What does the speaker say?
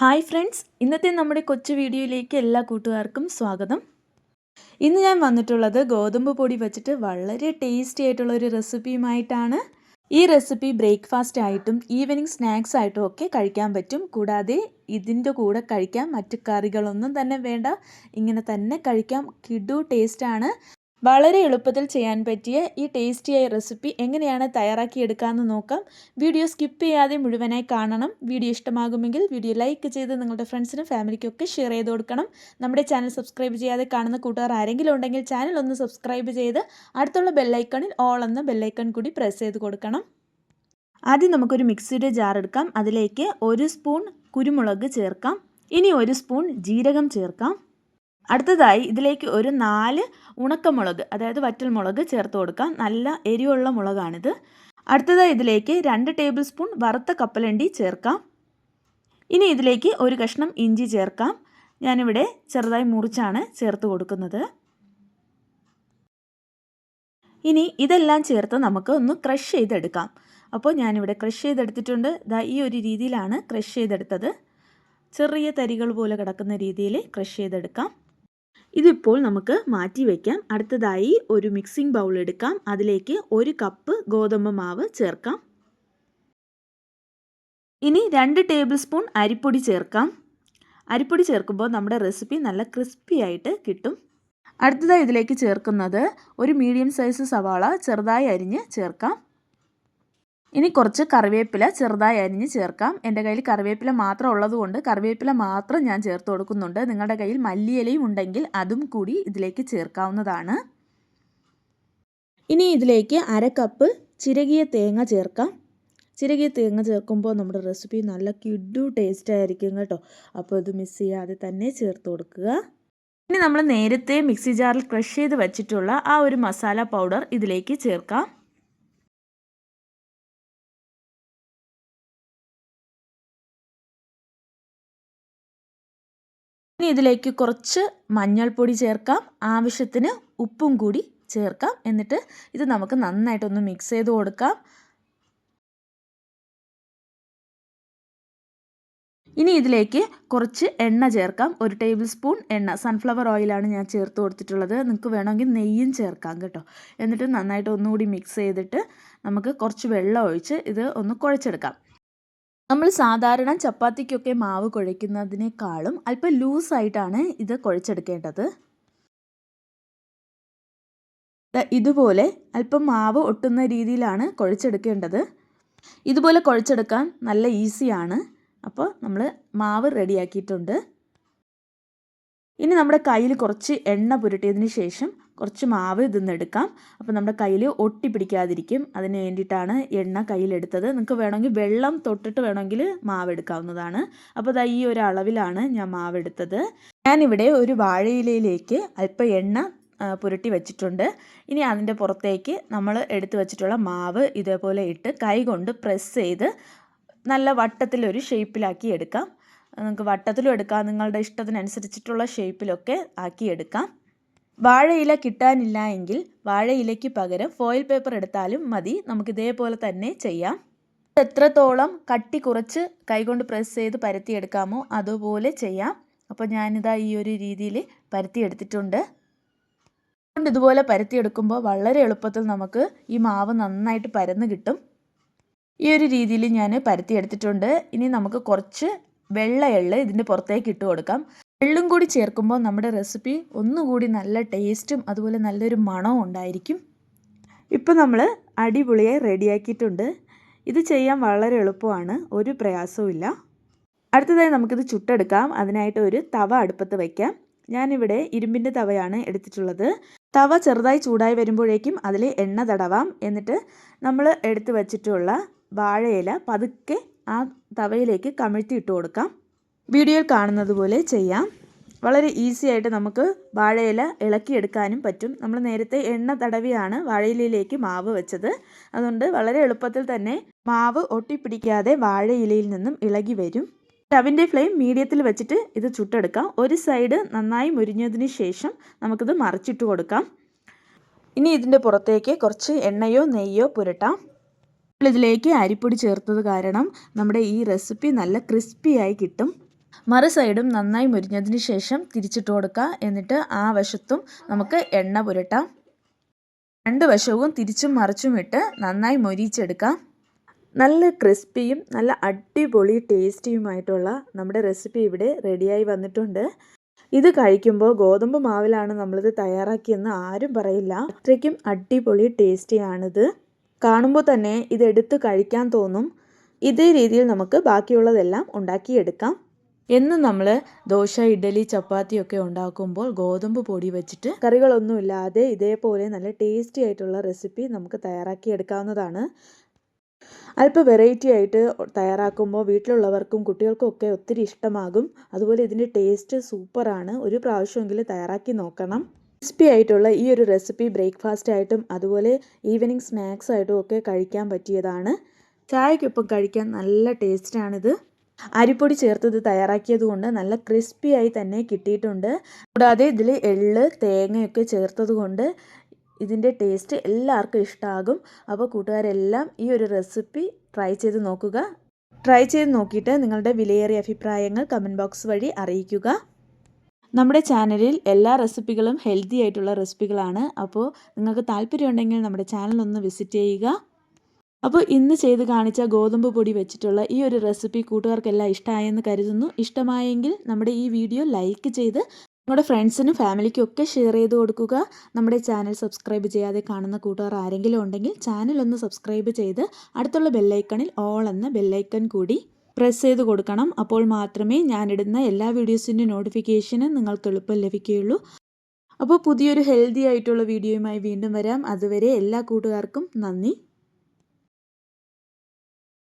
Hi friends ഇന്നത്തെ നമ്മുടെ കൊച്ചു വീഡിയോയിലേക്ക് എല്ലാ കൂട്ടുകാർക്കും സ്വാഗതം. ഇന്ന് ഞാൻ വന്നിട്ടുള്ളത് ഗോതമ്പ് പൊടി വെച്ചിട്ട് വളരെ ടേസ്റ്റി ആയിട്ടുള്ള ഒരു റെസിപ്പിയുമായിട്ടാണ്. ഈ റെസിപ്പി ബ്രേക്ക്ഫാസ്റ്റ് ആയിട്ടും ഈവനിങ് സ്നാക്സ് ആയിട്ടും ഒക്കെ കഴിക്കാൻ പറ്റും. കൂടാതെ ഇതിന്റെ കൂടെ കഴിക്കാം. മറ്റു കറികളൊന്നും തന്നെ വേണ്ട. ഇങ്ങനെ തന്നെ കഴിക്കാം. കിഡു ടേസ്റ്റാണ് വളരെ എളുപ്പത്തിൽ ചെയ്യാൻ പറ്റിയ ഈ ടേസ്റ്റിയായ റെസിപ്പി എങ്ങനെയാണ് തയ്യാറാക്കിയെടുക്കാമെന്ന് നോക്കാം. വീഡിയോ സ്കിപ്പ് ചെയ്യാതെ മുഴുവനായി കാണണം. വീഡിയോ ഇഷ്ടമാകുമെങ്കിൽ വീഡിയോ ലൈക്ക് ചെയ്ത് നിങ്ങളുടെ ഫ്രണ്ട്സിനും ഫാമിലിക്കും ഒക്കെ ഷെയർ ചെയ്ത് കൊടുക്കണം. നമ്മുടെ ചാനൽ സബ്സ്ക്രൈബ് ചെയ്യാതെ കാണുന്ന കൂട്ടുകാർ ആരെങ്കിലും ഉണ്ടെങ്കിൽ ചാനൽ ഒന്ന് സബ്സ്ക്രൈബ് ചെയ്ത് അടുത്തുള്ള ബെല്ലൈക്കണിൽ ഓൾ എന്ന ബെല്ലൈക്കൺ കൂടി പ്രസ് ചെയ്ത് കൊടുക്കണം. ആദ്യം നമുക്കൊരു മിക്സിയുടെ ജാർ എടുക്കാം. അതിലേക്ക് ഒരു സ്പൂൺ കുരുമുളക് ചേർക്കാം. ഇനി ഒരു സ്പൂൺ ജീരകം ചേർക്കാം. അടുത്തതായി ഇതിലേക്ക് ഒരു നാല് ഉണക്കമുളക് അതായത് വറ്റൽമുളക് ചേർത്ത് കൊടുക്കാം. നല്ല എരിവുള്ള മുളകാണിത്. അടുത്തതായി ഇതിലേക്ക് രണ്ട് ടേബിൾ സ്പൂൺ വറുത്ത കപ്പലണ്ടി ചേർക്കാം. ഇനി ഇതിലേക്ക് ഒരു കഷ്ണം ഇഞ്ചി ചേർക്കാം. ഞാനിവിടെ ചെറുതായി മുറിച്ചാണ് ചേർത്ത് കൊടുക്കുന്നത്. ഇനി ഇതെല്ലാം ചേർത്ത് നമുക്ക് ഒന്ന് ക്രഷ് ചെയ്തെടുക്കാം. അപ്പോൾ ഞാനിവിടെ ക്രഷ് ചെയ്തെടുത്തിട്ടുണ്ട്. ഇതാ ഈ ഒരു രീതിയിലാണ് ക്രഷ് ചെയ്തെടുത്തത്. ചെറിയ തരികൾ പോലെ കിടക്കുന്ന രീതിയിൽ ക്രഷ് ചെയ്തെടുക്കാം. ഇതിപ്പോൾ നമുക്ക് മാറ്റി വയ്ക്കാം അടുത്തതായി ഒരു മിക്സിംഗ് ബൗൾ എടുക്കാം. അതിലേക്ക് ഒരു കപ്പ് ഗോതമ്പ് മാവ് ചേർക്കാം. ഇനി രണ്ട് ടേബിൾ സ്പൂൺ അരിപ്പൊടി ചേർക്കാം. അരിപ്പൊടി ചേർക്കുമ്പോൾ നമ്മുടെ റെസിപ്പി നല്ല ക്രിസ്പി ആയിട്ട് കിട്ടും. അടുത്തതായി ഇതിലേക്ക് ചേർക്കുന്നത് ഒരു മീഡിയം സൈസ് സവാള ചെറുതായി അരിഞ്ഞ് ചേർക്കാം. ഇനി കുറച്ച് കറിവേപ്പില ചെറുതായി അരിഞ്ഞ് ചേർക്കാം. എന്റെ കയ്യിൽ കറിവേപ്പില മാത്രം ഉള്ളതുകൊണ്ട് കറിവേപ്പില മാത്രം ഞാൻ ചേർത്ത് കൊടുക്കുന്നുണ്ട്. നിങ്ങളുടെ കയ്യിൽ മല്ലിയിലയും ഉണ്ടെങ്കിൽ അതും കൂടി ഇതിലേക്ക് ചേർക്കാവുന്നതാണ്. ഇനി ഇതിലേക്ക് അര കപ്പ് ചിരകിയ തേങ്ങ ചേർക്കാം. ചിരകിയ തേങ്ങ ചേർക്കുമ്പോൾ നമ്മുടെ റെസിപ്പി നല്ല കിഡു ടേസ്റ്റ് ആയിരിക്കും കേട്ടോ. അപ്പോൾ ഇത് മിസ് ചെയ്യാതെ തന്നെ ചേർത്ത് കൊടുക്കുക. ഇനി നമ്മൾ നേരത്തെ മിക്സി ജാറിൽ ക്രഷ് ചെയ്ത് വെച്ചിട്ടുള്ള ആ ഒരു മസാല പൗഡർ ഇതിലേക്ക് ചേർക്കാം. ഇനി ഇതിലേക്ക് കുറച്ച് മഞ്ഞൾപ്പൊടി ചേർക്കാം. ആവശ്യത്തിന് ഉപ്പും കൂടി ചേർക്കാം. എന്നിട്ട് ഇത് നമുക്ക് നന്നായിട്ടൊന്ന് മിക്സ് ചെയ്ത് കൊടുക്കാം. ഇനി ഇതിലേക്ക് കുറച്ച് എണ്ണ ചേർക്കാം. ഒരു ടേബിൾ സ്പൂൺ എണ്ണ. സൺഫ്ലവർ ഓയിലാണ് ഞാൻ ചേർത്ത് കൊടുത്തിട്ടുള്ളത്. നിങ്ങൾക്ക് വേണമെങ്കിൽ നെയ്യും ചേർക്കാം കേട്ടോ. എന്നിട്ട് നന്നായിട്ട് ഒന്നുകൂടി മിക്സ് ചെയ്തിട്ട് നമുക്ക് കുറച്ച് വെള്ളം ഒഴിച്ച് ഇത് ഒന്ന് കുഴച്ചെടുക്കാം. നമ്മൾ സാധാരണ ചപ്പാത്തിക്കൊക്കെ മാവ് കുഴയ്ക്കുന്നതിനേക്കാളും അല്പം ലൂസായിട്ടാണ് ഇത് കുഴച്ചെടുക്കേണ്ടത്. ഇതുപോലെ അല്പം മാവ് ഒട്ടുന്ന രീതിയിലാണ് കുഴച്ചെടുക്കേണ്ടത്. ഇതുപോലെ കുഴച്ചെടുക്കാൻ നല്ല ഈസിയാണ്. അപ്പോൾ നമ്മൾ മാവ് റെഡിയാക്കിയിട്ടുണ്ട്. ഇനി നമ്മുടെ കയ്യിൽ കുറച്ച് എണ്ണ പുരട്ടിയതിന് ശേഷം കുറച്ച് മാവ് ഇതിന്ന് എടുക്കാം. അപ്പോൾ നമ്മുടെ കയ്യിൽ ഒട്ടി പിടിക്കാതിരിക്കും. അതിന് വേണ്ടിയിട്ടാണ് എണ്ണ കയ്യിലെടുത്തത് നിങ്ങൾക്ക് വേണമെങ്കിൽ വെള്ളം തൊട്ടിട്ട് വേണമെങ്കിൽ മാവ് എടുക്കാവുന്നതാണ്. അപ്പോൾ ഇതാ ഈ ഒരു അളവിലാണ് ഞാൻ മാവ് എടുത്തത്. ഞാനിവിടെ ഒരു വാഴയിലയിലേക്ക് അല്പം എണ്ണ പുരട്ടി വെച്ചിട്ടുണ്ട്. ഇനി അതിന്റെ പുറത്തേക്ക് നമ്മൾ എടുത്തു വെച്ചിട്ടുള്ള മാവ് ഇതേപോലെ ഇട്ട് കൈ കൊണ്ട് പ്രസ് ചെയ്ത് നല്ല വട്ടത്തിലൊരു ഷേപ്പിലാക്കി എടുക്കാം. നിങ്ങൾക്ക് വട്ടത്തിലും എടുക്കാം. നിങ്ങളുടെ ഇഷ്ടത്തിനനുസരിച്ചിട്ടുള്ള ഷേപ്പിലൊക്കെ ആക്കിയെടുക്കാം. വാഴയില കിട്ടാനില്ല എങ്കിൽ വാഴയിലയ്ക്ക് പകരം ഫോയിൽ പേപ്പർ എടുത്താലും മതി. നമുക്ക് ഇതേപോലെ തന്നെ ചെയ്യാം. എത്രത്തോളം കട്ടി കുറച്ച് കൈകൊണ്ട് പ്രസ് ചെയ്ത് പരത്തിയെടുക്കാമോ അതുപോലെ ചെയ്യാം. അപ്പോൾ ഞാനിതാ ഈ ഒരു രീതിയിൽ പരത്തിയെടുത്തിട്ടുണ്ട്. കൊണ്ട് ഇതുപോലെ പരത്തിയെടുക്കുമ്പോൾ വളരെ എളുപ്പത്തിൽ നമുക്ക് ഈ മാവ് നന്നായിട്ട് പരന്ന് കിട്ടും. ഈ ഒരു രീതിയിൽ ഞാൻ പരത്തിയെടുത്തിട്ടുണ്ട്. ഇനി നമുക്ക് കുറച്ച് വെള്ള എള്ള് ഇതിന്റെ പുറത്തേക്ക് ഇട്ട് കൊടുക്കാം. എള്ളും കൂടി ചേർക്കുമ്പോൾ നമ്മുടെ റെസിപ്പി ഒന്നുകൂടി നല്ല ടേസ്റ്റും അതുപോലെ നല്ലൊരു മണവും ഉണ്ടായിരിക്കും. ഇപ്പോൾ നമ്മൾ അടിപൊളിയെ റെഡിയാക്കിയിട്ടുണ്ട്. ഇത് ചെയ്യാൻ വളരെ എളുപ്പമാണ്. ഒരു പ്രയാസവും ഇല്ല. അടുത്തതായി നമുക്കിത് ചുട്ടെടുക്കാം. അതിനായിട്ട് ഒരു തവ അടുപ്പത്ത് വയ്ക്കാം. ഞാനിവിടെ ഇരുമ്പിന്റെ തവയാണ് എടുത്തിട്ടുള്ളത്. തവ ചെറുതായി ചൂടായി വരുമ്പോഴേക്കും അതിൽ എണ്ണ തടവാം. എന്നിട്ട് നമ്മൾ എടുത്തു വച്ചിട്ടുള്ള വാഴയില പതുക്കെ ആ തവയിലേക്ക് കമിഴ്ത്തി ഇട്ട് കൊടുക്കാം. വീഡിയോയിൽ കാണുന്നത് പോലെ ചെയ്യാം. വളരെ ഈസി ആയിട്ട് നമുക്ക് വാഴയില ഇളക്കിയെടുക്കാനും പറ്റും. നമ്മൾ നേരത്തെ എണ്ണ തടവിയാണ് വാഴയിലയിലേക്ക് മാവ് വെച്ചത്. അതുകൊണ്ട് വളരെ എളുപ്പത്തിൽ തന്നെ മാവ് ഒട്ടിപ്പിടിക്കാതെ വാഴയിലയിൽ നിന്നും ഇളകി വരും. സ്റ്റവിന്റെ ഫ്ലെയിം മീഡിയത്തിൽ വെച്ചിട്ട് ഇത് ചുട്ടെടുക്കാം. ഒരു സൈഡ് നന്നായി മുരിഞ്ഞതിന് ശേഷം നമുക്കിത് മറിച്ചിട്ട് കൊടുക്കാം. ഇനി ഇതിന്റെ പുറത്തേക്ക് കുറച്ച് എണ്ണയോ നെയ്യോ പുരട്ടാം. ഇതിലേക്ക് അരിപ്പൊടി ചേർത്തത് കാരണം നമ്മുടെ ഈ റെസിപ്പി നല്ല ക്രിസ്പിയായി കിട്ടും. മറു സൈഡും നന്നായി മുരിഞ്ഞതിന് ശേഷം തിരിച്ചിട്ട് കൊടുക്കുക എന്നിട്ട് ആ വശത്തും നമുക്ക് എണ്ണ പുരട്ടാം. രണ്ട് വശവും തിരിച്ചും മറിച്ചും ഇട്ട് നന്നായി മൊരിച്ചെടുക്കാം. നല്ല ക്രിസ്പിയും നല്ല അടിപൊളി ടേസ്റ്റിയുമായിട്ടുള്ള നമ്മുടെ റെസിപ്പി ഇവിടെ റെഡിയായി വന്നിട്ടുണ്ട്. ഇത് കഴിക്കുമ്പോൾ ഗോതമ്പ് മാവിലാണ് നമ്മളിത് തയ്യാറാക്കിയെന്ന് ആരും പറയില്ല. അത്രയ്ക്കും അടിപൊളി ടേസ്റ്റിയാണിത് കാണുമ്പോൾ തന്നെ ഇതെടുത്ത് കഴിക്കാൻ തോന്നും. ഇതേ രീതിയിൽ നമുക്ക് ബാക്കിയുള്ളതെല്ലാം ഉണ്ടാക്കിയെടുക്കാം. എന്നും നമ്മൾ ദോശ ഇഡലി ചപ്പാത്തിയൊക്കെ ഉണ്ടാക്കുമ്പോൾ ഗോതമ്പ് പൊടി വെച്ചിട്ട് കറികളൊന്നുമില്ലാതെ ഇതേപോലെ നല്ല ടേസ്റ്റി ആയിട്ടുള്ള റെസിപ്പി നമുക്ക് തയ്യാറാക്കിയെടുക്കാവുന്നതാണ്. അല്പം വെറൈറ്റി ആയിട്ട് തയ്യാറാക്കുമ്പോൾ വീട്ടിലുള്ളവർക്കും കുട്ടികൾക്കും ഒക്കെ ഒത്തിരി ഇഷ്ടമാകും. അതുപോലെ ഇതിന്റെ ടേസ്റ്റ് സൂപ്പറാണ്. ഒരു പ്രാവശ്യമെങ്കിലും തയ്യാറാക്കി നോക്കണം. ക്രിസ്പി ആയിട്ടുള്ള ഈ ഒരു റെസിപ്പി ബ്രേക്ക്ഫാസ്റ്റ് ആയിട്ടും അതുപോലെ ഈവനിങ് സ്നാക്സ് ആയിട്ടും ഒക്കെ കഴിക്കാൻ പറ്റിയതാണ്. ചായക്കൊപ്പം കഴിക്കാൻ നല്ല ടേസ്റ്റാണിത് അരിപ്പൊടി ചേർത്ത് ഇത് തയ്യാറാക്കിയത് കൊണ്ട് നല്ല ക്രിസ്പി ആയി തന്നെ കിട്ടിയിട്ടുണ്ട്. കൂടാതെ ഇതിൽ എള്ള് തേങ്ങയൊക്കെ ചേർത്തത് കൊണ്ട് ഇതിന്റെ ടേസ്റ്റ് എല്ലാവർക്കും ഇഷ്ടമാകും അപ്പോൾ കൂട്ടുകാരെല്ലാം ഈ ഒരു റെസിപ്പി ട്രൈ ചെയ്ത് നോക്കുക. ട്രൈ ചെയ്ത് നോക്കിയിട്ട് നിങ്ങളുടെ വിലയേറിയ അഭിപ്രായങ്ങൾ കമന്റ് ബോക്സ് വഴി അറിയിക്കുക. നമ്മുടെ ചാനലിൽ എല്ലാ റെസിപ്പികളും ഹെൽത്തി ആയിട്ടുള്ള റെസിപ്പികളാണ്. അപ്പോൾ നിങ്ങൾക്ക് താല്പര്യമുണ്ടെങ്കിൽ നമ്മുടെ ചാനൽ ഒന്ന് വിസിറ്റ് ചെയ്യുക. അപ്പോൾ ഇന്ന് ചെയ്ത് കാണിച്ച ഗോതമ്പ് പൊടി വെച്ചിട്ടുള്ള ഈ ഒരു റെസിപ്പി കൂട്ടുകാർക്കെല്ലാം ഇഷ്ടമായെന്ന് കരുതുന്നു. ഇഷ്ടമായെങ്കിൽ നമ്മുടെ ഈ വീഡിയോ ലൈക്ക് ചെയ്ത് നിങ്ങളുടെ ഫ്രണ്ട്സിനും ഫാമിലിക്കും ഒക്കെ ഷെയർ ചെയ്ത് കൊടുക്കുക. നമ്മുടെ ചാനൽ സബ്സ്ക്രൈബ് ചെയ്യാതെ കാണുന്ന കൂട്ടുകാർ ആരെങ്കിലും ഉണ്ടെങ്കിൽ ചാനൽ ഒന്ന് സബ്സ്ക്രൈബ് ചെയ്ത് അടുത്തുള്ള ബെല്ലൈക്കണിൽ ഓൾ എന്ന ബെല്ലൈക്കൺ കൂടി പ്രസ് ചെയ്ത് കൊടുക്കണം. അപ്പോൾ മാത്രമേ ഞാനിടുന്ന എല്ലാ വീഡിയോസിന്റെ നോട്ടിഫിക്കേഷനും നിങ്ങൾക്ക് എളുപ്പം ലഭിക്കുകയുള്ളൂ. അപ്പോൾ പുതിയൊരു ഹെൽത്തി ആയിട്ടുള്ള വീഡിയോയുമായി വീണ്ടും വരാം. അതുവരെ എല്ലാ കൂട്ടുകാർക്കും നന്ദി.